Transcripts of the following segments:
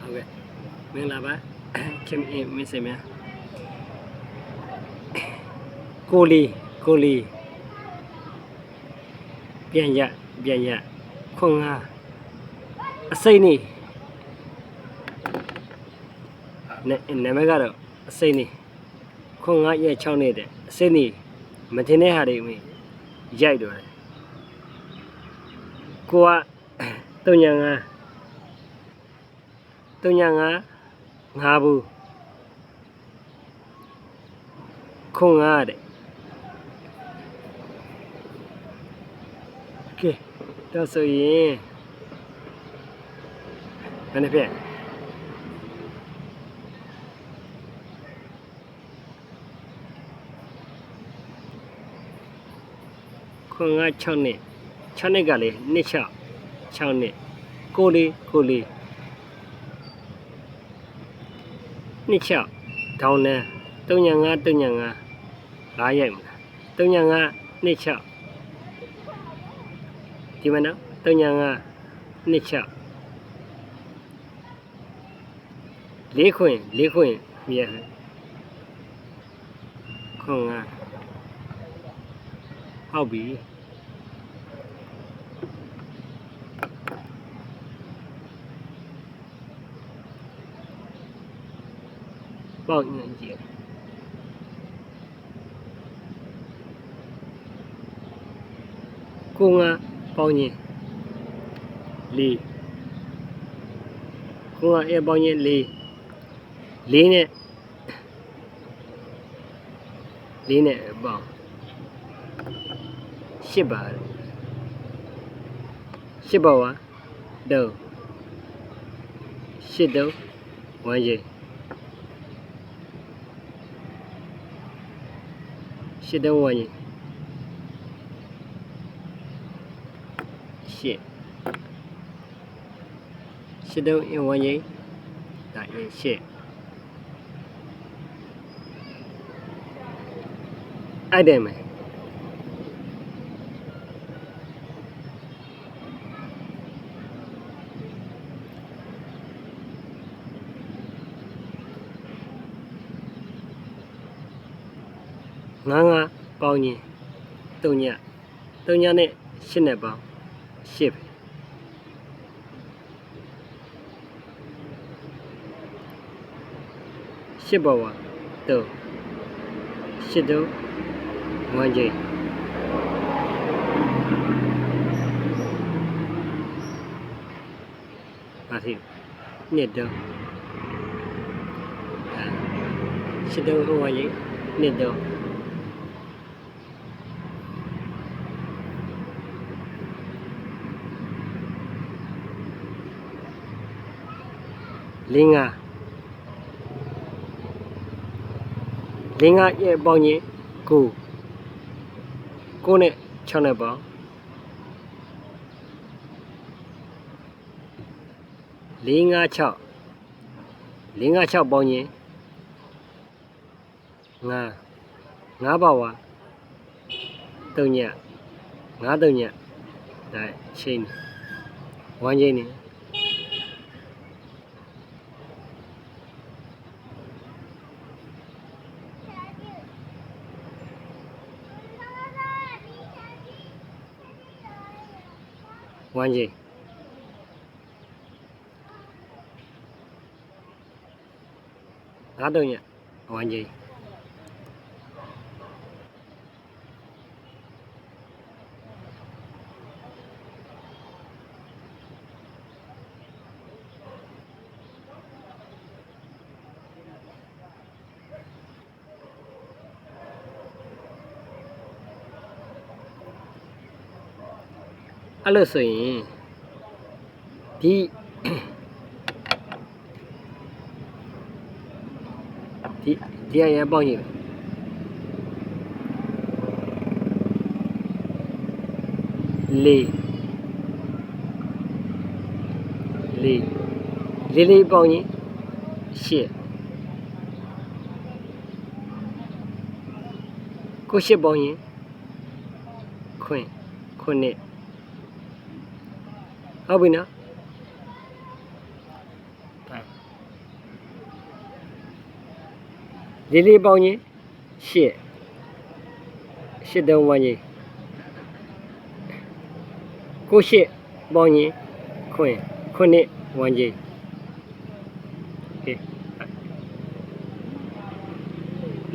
ဟုတ်ကဲ့မင်္ဂလာပါခင်ဗျမင်းစင်များကိုလီကိုလီပြန်ရပြန်ရခွန်ငါအစိမ့်နေနာနာမည်ကတော့အစိမ့်နေခွန်ငါရဲ့6နေတဲ့အစိမ့်နေမတင်တဲ့ဟာတွေမင်းရိုက်တော့တယ်ကိုကတုံညာငါ 395 5ဘူးခုံ9တဲ့ကဲဒါဆိုရင်ဘယ်နှဖြင့်ခွန်က6နှစ်6နှစ်ကလေ2 6 6နှစ်ကိုလေးကိုလေး နှစ်6ဒေါင်းနန်း3ညာ5 3ညာ5 5ရိုက်မလား3ညာ5နှစ်6ဒီမနော်3ညာ5နှစ်6လေးခွင်လေးခွင်မြဲခွန်ငါဟုတ်ပြီ ပေါက်ညင်ကြည့်ကိုငါပေါက်ညင်လေးကိုငါအဲပေါက်ညင်လေးလေးနဲ့လေးနဲ့ပေါက်ရှစ်ပါရှစ်ပါဝါတော့ရှစ်တော့ဝမ်းကြီး ရှစ်တုံးဝန်းကြီးရှစ်ရှ စ်တုံးအင်းဝန်းကြီးဒါအင်းရှစ်အဲ့တယ်မယ်ငါးငါးပေါင်းကြီးတုံညတုံညနဲ့ရှစ်နဲ့ပေါင်းရှစ်ပဲရှစ်ပေါ်ပါတုံရှစ်တုံဝမ်းကြီးပါသေးနှစ်တုံဒါရှစ်တုံဝမ်းကြီးနှစ်တုံ လင်းငါလင်းငါရဲ့ပေါင်းရင်ကိုကိုနဲ့6နဲ့ပေါင်းလင်းငါ6လင်းငါ6ပေါင်းရင်ငါငါပါဝါ3ညငါ3ညဒါချင်းဝမ်းချင်းနေ ဝမ်းကြီးငါတော့ညဝ အဲ့လို့ဆိုရင်ဒီဒီဒီအရင်ပေါင်းရင်လေးလေးလေးလေးပေါင်းရင်ရှစ်ကိုရှစ်ပေါင်းရင်ခွင့်ခွင့်နဲ့ ဟုတ်ပြီနော်လေးလေးပေါင်းချင်းရှစ်ရှစ်တုံးပေါင်းချင်းကိုရှစ်ပေါင်းချင်းခွင်ခွနှစ်ဝမ်းချင်း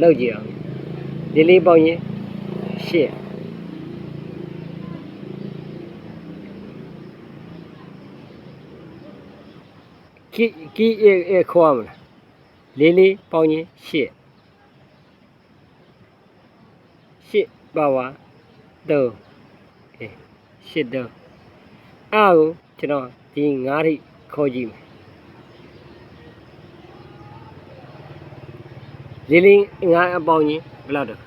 လောက်ကြည့်အောင်လေးလေးပေါင်းချင်းရှစ် ကီကီအေအေခေါ်မလားလေးလေးပေါင်းရင်ရှစ်ရှစ်ပါဝါတော့ကဲရှစ်တော့အားကိုကျွန်တော်ဒီငါးထိခေါ်ကြည့်မယ်လေးလေးငါးအပေါင်းရင်ဘယ်လောက်တော့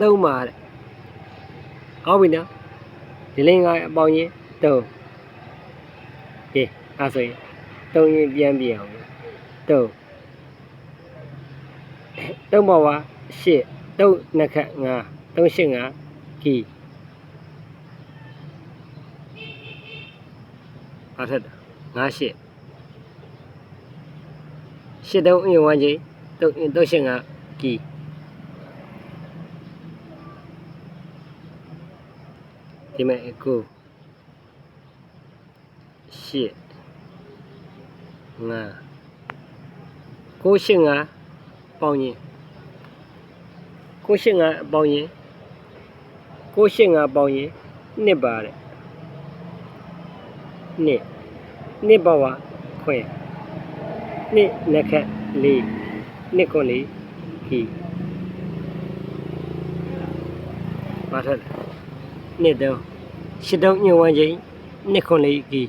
သုံးပါတဲ့ဟုတ်ပြီနော်လေးလေးငါးအပေါင်းရင်သုံးကဲအဲ့ဆိုရင် သုံးရင်ပြန်ပြအောင်သုံးသုံးပါဝါရှစ်သုံးနှစ်ခတ်ငါသုံးရှစ်ငါကီအားထက်ငါရှစ်ရှစ်သုံးအင်ဝမ်းကြီးသုံးသုံးရှစ်ငါကီဒီမဲ့ကိုရှစ် ငါကိုရှစ်ငါပေါင်းရင်ကိုရှစ်ငါပေါင်းရင်ကိုရှစ်ငါပေါင်းရင်နှစ်ပါတဲ့နှစ်နှစ်ပါဝါခွဲနှစ်နှစ်ခက်လေးနှစ်ခွန်လေးခီပါထက်နှစ်တုံးရှစ်တုံးညဝန်းချင်းနှစ်ခွန်လေးခီ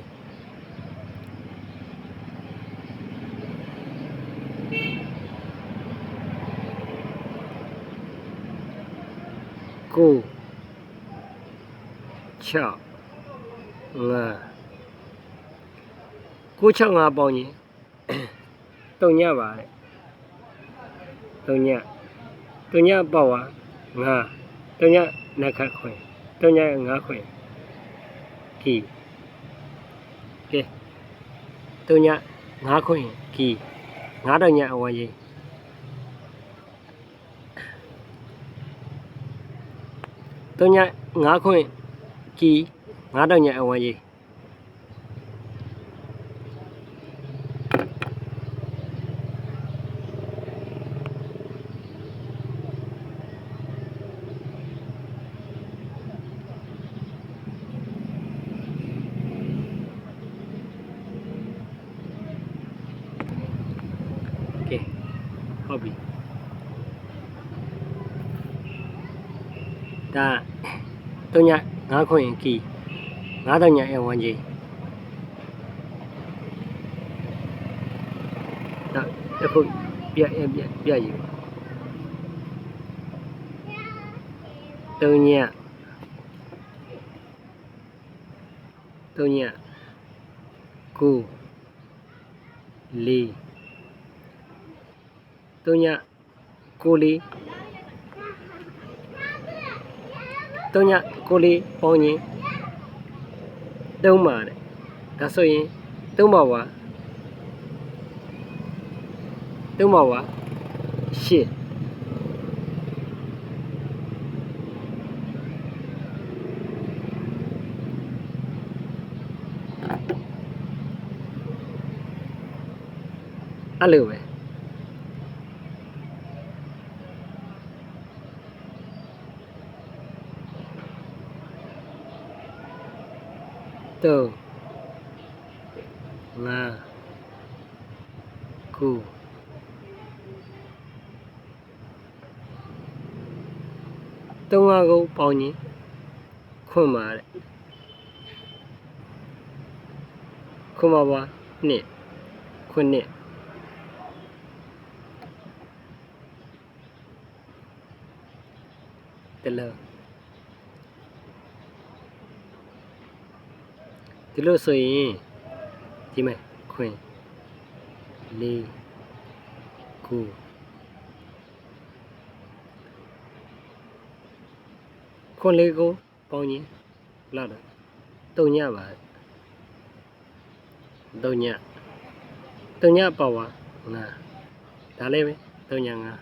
ကို6 5ကို6 5ပေါင်းရင်တုံညပါတဲ့တုံညတုံညပေါ့ပါ5တုံညနက်ခတ်ခွင်တုံည5ခွင်ကီကဲတုံည5ခွင်ကီ9တုံညအဝကြီး တုံည5ခွင်ကီ9တုံညအဝကြီးကဲဟုတ်ပြီ ဒါတုံည5ခွင်ကီ9တုံညအဝကြီးဒါတစ်ခုပြက်ပြက်ပြက်ယူတုံညတုံညကိုလေးတုံညကိုလေး တုံညကိုလေးပေါင်းရင်သုံးပါတဲ့ဒါဆိုရင်သုံးပါဝါသုံးပါဝါရှစ်အဲ့လိုပဲ သုံးငါခုသုံးငါကိုပေါင်းရင်ခွန်ပါတဲ့ခွန်ပါပါနှစ်ခွန်နှစ်တလုံး ဒီလိုဆိုရင်ဒီမဲ့ခွင်လေးခုခွန်လေးကိုပေါင်းရင်ဘယ်လောက်လဲတုံညပါတုံညတုံညပေါ့ပါငါဒါလေးပဲတုံညာငါ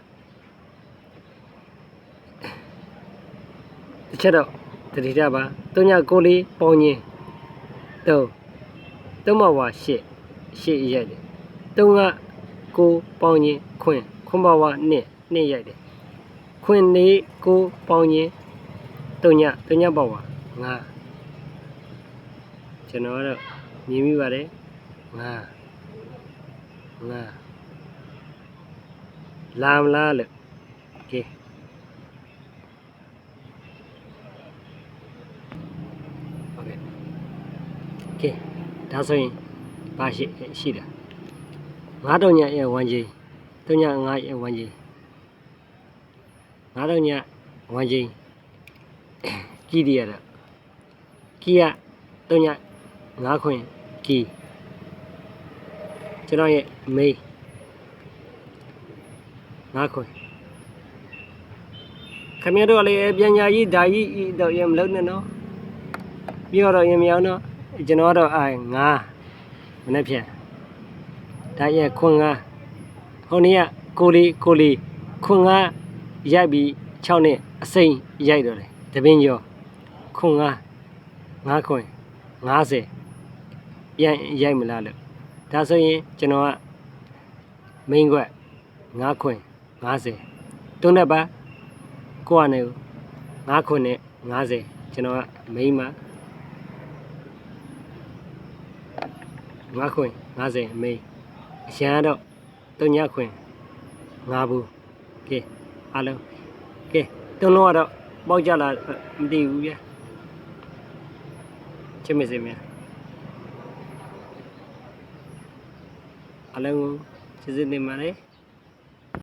တစ်ချက်တော့တတိယပါတုံညာကိုလေးပေါင်းချင်း တုံတုံမဝါရှစ်ရှစ်ရိုက်တယ်တုံကကိုပေါင်းချင်းခွင်ခွန်ဘဝနှစ်နှစ်ရိုက်တယ်ခွင်လေးကိုပေါင်းချင်းတုံညာတုံညာဘဝငါကျွန်တော်ကတော့မြင်မိပါတယ်ငါငါလာမလားလို့ကဲဟုတ်ကဲ့ ကဲဒါဆိုရင်ပါရှိရှိတာငါးတော့ညရဲ့ဝန်ကြီးတုံညငါရဲ့ဝန်ကြီးငါးတော့ညဝန်ကြီးကြည့်ရတာကြည့်ရတုံညငါးခွင်ကြည့်ကျွန်တော်ရဲ့မေးငါးခွင်ခမရတို့လည်းပညာကြီးဓာကြီးဤတော့ရမလို့နဲ့နော်ပြောတော့ရင်မရောက်နော် ကျွန်တော်တော့အာငါမနေ့ဖြန်ဒါရဲ့ခွန်ငါဟိုနေ့ကကိုလေးကိုလေးခွန်ငါရိုက်ပြီး6နှစ်အစိမ့်ရိုက်တော့တယ်တပင်းကျော်ခွန်ငါငါခွင်90ပြန်ရိုက်မလားလို့ဒါဆိုရင်ကျွန်တော်ကမိန်ခွက်9ခွင်50တုံးနဲ့ပါကိုကနေ9ခွင်နဲ့50ကျွန်တော်ကမိန်မှာ 9ခွင်50မိန်အရန်ကတော့တုံညခွင်9ဘူးကဲအားလုံးကဲတုံးလုံးကတော့ပေါက်ကြလာမသိဘူးဗျာချစ်မစေမြအားလုံးကိုကျေးဇူးတင်ပါတယ်